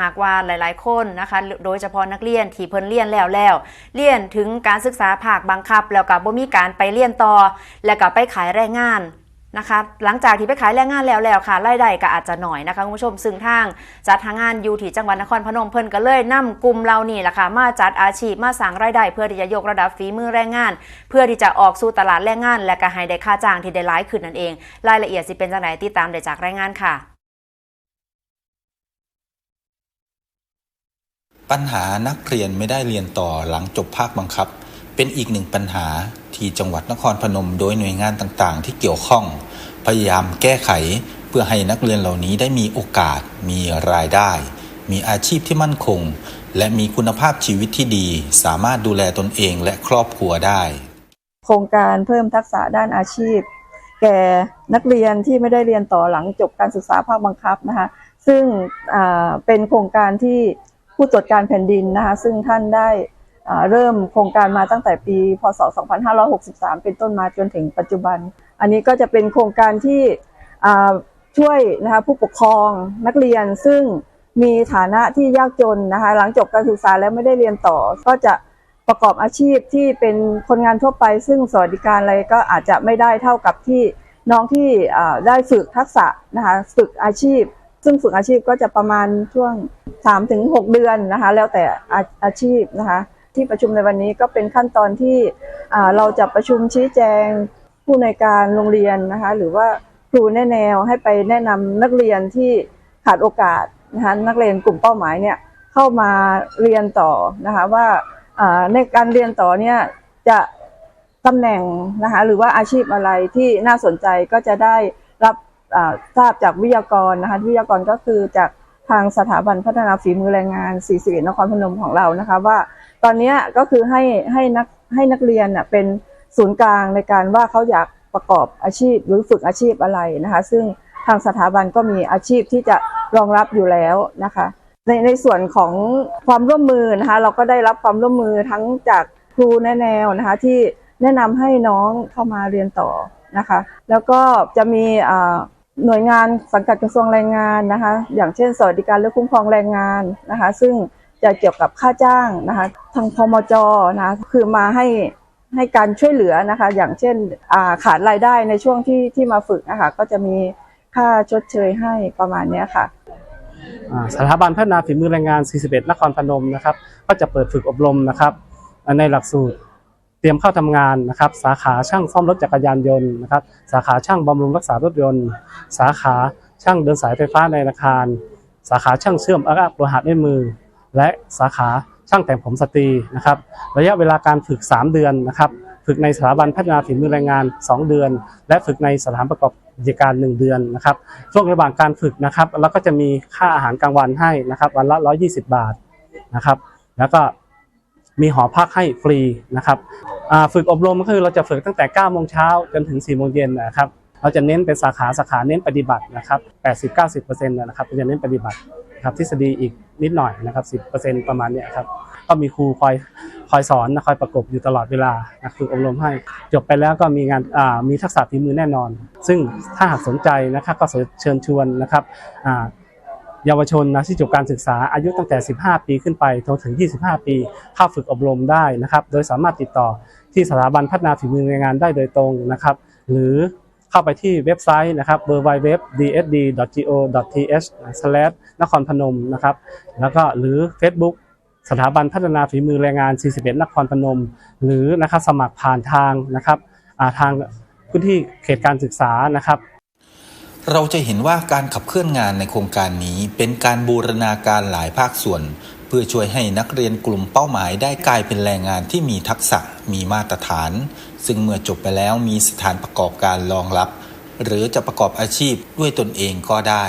หากว่าหลายๆ คนนะคะ โดยเฉพาะนักเรียนที่เพิ่นเรียนแล้วแล้วเรียนถึงการศึกษาภาคบังคับ แล้วก็บ่มีการไปเรียนต่อ แล้วก็ไปขายแรงงานนะคะ หลังจากที่ไปขายแรงงานแล้วแล้วค่ะรายได้ก็อาจจะหน่อยนะคะคุณผู้ชมซึ่งทางจัดทางงานอยู่ที่จังหวัดนครพนมเพิ่นก็เลยนำกลุ่มเรานี่แหละค่ะมาจัดอาชีพมาสร้างรายได้ เพื่อที่จะยกระดับฝีมือแรงงาน เพื่อที่จะออกสู่ตลาดแรงงาน และก็ให้ได้ค่าจ้างที่ได้หลายขึ้นนั่นเอง รายละเอียดสิเป็นจังไหนติดตามได้จากรายงานค่ะ ปัญหานักเรียนไม่ได้เรียนต่อหลังจบภาคบังคับ เป็นอีกหนึ่งปัญหาที่จังหวัดนครพนมโดยหน่วยงานต่างๆ ที่เกี่ยวข้อง พยายามแก้ไขเพื่อให้นักเรียนเหล่านี้ได้มีโอกาส มีรายได้ มีอาชีพที่มั่นคง และมีคุณภาพชีวิตที่ดี สามารถดูแลตนเองและครอบครัวได้ โครงการเพิ่มทักษะด้านอาชีพ แก่นักเรียนที่ไม่ได้เรียนต่อหลังจบการศึกษาภาคบังคับนะคะซึ่งเป็นโครงการที่ ผู้ตรวจการแผ่นดินนะคะซึ่งท่านได้เริ่มโครงการมาตั้งแต่ปี พศ 2563 เป็นต้นมาจนถึงปัจจุบัน อันนี้ก็จะเป็นโครงการที่ช่วยนะคะผู้ปกครองนักเรียนซึ่งมีฐานะที่ยากจนนะคะหลังจบการศึกษาแล้วไม่ได้เรียนต่อ ก็จะประกอบอาชีพที่เป็นคนงานทั่วไป ซึ่งสวัสดิการอะไรก็อาจจะไม่ได้เท่ากับที่น้องที่ได้ฝึกทักษะนะคะฝึกอาชีพ ซึ่งฝึกอาชีพก็จะประมาณช่วง 3-6 เดือนนะคะ แล้วแต่อาอาชีพนะคะ ที่ประชุมในวันนี้ก็เป็นขั้นตอนที่เราจะประชุมชี้แจงผู้ในการโรงเรียนนะคะ หรือว่าครูแนะแนวให้ไปแนะนำนักเรียนที่ขาดโอกาสนะคะนักเรียนกลุ่มเป้าหมายเนี่ยเข้ามาเรียนต่อนะคะว่าในการเรียนต่อเนี่ยจะตำแหน่งนะคะหรือว่าอาชีพอะไรที่น่าสนใจก็จะได้รับ ทราบจากวิทยากรนะคะวิทยากรก็คือจากทางสถาบันพัฒนาฝีมือแรงงาน 41 นครพนมของเรานะคะว่า ตอนนี้ก็คือให้ให้นักให้นักเรียนเป็นศูนย์กลางในการว่าเขาอยากประกอบอาชีพหรือฝึกอาชีพอะไรนะคะ ซึ่งทางสถาบันก็มีอาชีพที่จะรองรับอยู่แล้วนะคะ ในในส่วนของความร่วมมือนะคะเราก็ได้รับความร่วมมือทั้งจากครูแนแนวนะคะที่แนะนำให้น้องเข้ามาเรียนต่อนะคะ แล้วก็จะมีอ่า หน่วยงานสังกัดกระทรวงแรงงานนะคะ อย่างเช่น สวัสดิการและคุ้มครองแรงงานนะคะ ซึ่งจะเกี่ยวกับค่าจ้างนะคะ ทางพมจนะคะคือมาให้ให้การช่วยเหลือนะคะ อย่างเช่นาขาดรายได้ในช่วงที่ที่มาฝึกนะคะก็จะมีค่าชดเชยให้ประมาณนี้ค่ะสถาบันพัฒนาฝีมือแรงงาน 41 นครพนมนะครับ ก็จะเปิดฝึกอบรมนะครับ ในหลักสูตร เตรียมเข้าทำงานนะครับ สาขาช่างซ่อมรถจักรยานยนต์นะครับ สาขาช่างบำรุงรักษารถยนต์ สาขาช่างเดินสายไฟฟ้าในอาคาร สาขาช่างเชื่อมอักโลหะด้วยมือ และสาขาช่างแต่งผมสตรีนะครับ ระยะเวลาการฝึก 3 เดือนนะครับ ฝึกในสถาบันพัฒนาฝีมือแรงงาน 2 เดือน และฝึกในสถานประกอบกิจการ 1 เดือนนะครับ ช่วงระหว่างการฝึกนะครับเราก็จะมีค่าอาหารกลางวันให้นะครับ วันละ 120 บาทนะครับ แล้วก็ มีหอพักให้ฟรีนะครับฝึกอบรมก็คือเราจะฝึกตั้งแต่9โมงเช้าจนถึง4โมงเย็นนะครับเราจะเน้นเป็นสาขาสาขาเน้นปฏิบัตินะครับ80-90%นะครับเราจะเน้นปฏิบัติครับทฤษฎีอีกนิดหน่อยนะครับ10%ประมาณเนี้ยครับก็มีครูคอยคอยสอนนะคอยประกบอยู่ตลอดเวลานะฝึกอบรมให้จบไปแล้วก็มีงานมีทักษะฝีมือแน่นอน ซึ่งถ้าหากสนใจนะครับก็เชิญชวนนะครับ เยาวชนนะที่จบการศึกษาอายุตั้งแต่ 15 ปีขึ้นไปจนถึง 25 ปีเข้าฝึกอบรมได้นะครับ โดยสามารถติดต่อที่สถาบันพัฒนาฝีมือแรงงานได้โดยตรงนะครับ หรือเข้าไปที่เว็บไซต์นะครับ www.dsd.go.th นครพนมนะครับ แล้วก็หรือ Facebook สถาบันพัฒนาฝีมือแรงงาน 41 นครพนม หรือนะครับสมัครผ่านทางนะครับทางพื้นที่เขตการศึกษานะครับ เราจะเห็นว่าการขับเคลื่อนงานในโครงการนี้เป็นการบูรณาการหลายภาคส่วน เพื่อช่วยให้นักเรียนกลุ่มเป้าหมายได้กลายเป็นแรงงานที่มีทักษะมีมาตรฐาน ซึ่งเมื่อจบไปแล้วมีสถานประกอบการรองรับ หรือจะประกอบอาชีพด้วยตนเองก็ได้